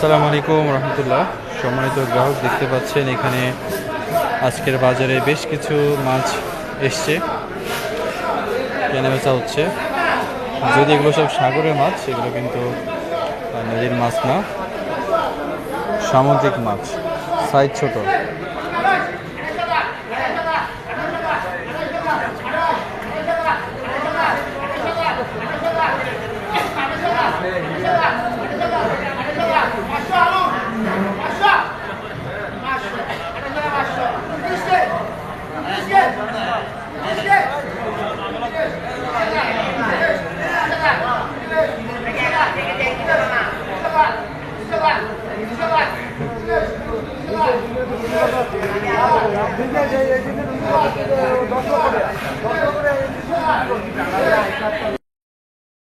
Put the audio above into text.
আসসালামু আলাইকুম রহমতুল্লাহ। সম্মানিত গ্রাহক, দেখতে পাচ্ছেন এখানে আজকের বাজারে বেশ কিছু মাছ এসছে। কেনাবেচা হচ্ছে। যদি এগুলো সব সাগরের মাছ, এগুলো কিন্তু নদীর মাছ না। সামুদ্রিক মাছ। সাইজ ছোট। Thank you.